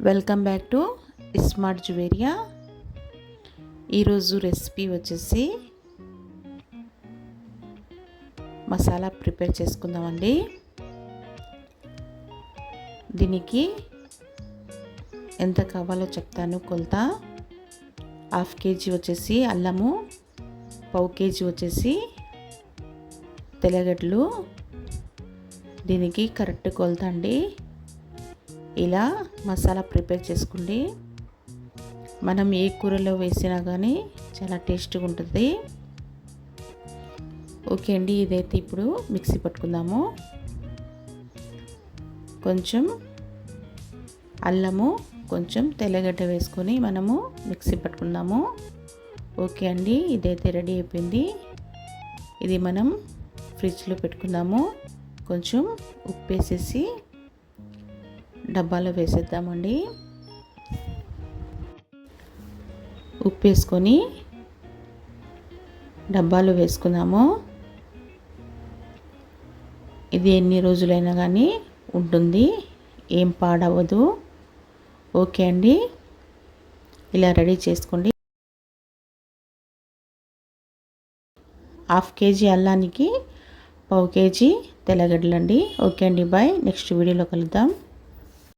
Welcome back to smart Juveria. ఈరోజు recipe వచ్చేసి masala prepare చేసుకుందామండి. దీనికి ఎంత కావాలో చెప్తాను కొలత. హాఫ్ కేజీ వచ్చేసి అల్లము పావు కేజీ వచ్చేసి తెల్లగడ్డలు. దీనికి కరెక్ట్ కొలత అండి. ఇలా మసాలా ప్రిపేర్ చేసుకోండి మనం ఏ కూరలో వేసినా కానీ చాలా టేస్ట్గా ఉంటుంది. ఓకే అండి ఇదైతే ఇప్పుడు మిక్సీ పట్టుకుందాము. కొంచెం అల్లము కొంచెం తెల్లగడ్డ వేసుకొని మనము మిక్సీ పట్టుకుందాము. ఓకే అండి ఇదైతే రెడీ అయిపోయింది. ఇది మనం ఫ్రిడ్జ్లో పెట్టుకుందాము. కొంచెం ఉప్పు వేసేసి డబ్బాలో వేసేద్దామండి. ఉప్పు వేసుకొని డబ్బాలో వేసుకుందాము. ఇది ఎన్ని రోజులైనా కానీ ఉంటుంది ఏం పాడవదు ఓకే అండి. ఇలా రెడీ చేసుకోండి. హాఫ్ కేజీ అల్లానికి పావు కేజీ తెల్లగడ్డలండి. ఓకే అండి బాయ్. నెక్స్ట్ వీడియోలో కలుద్దాం.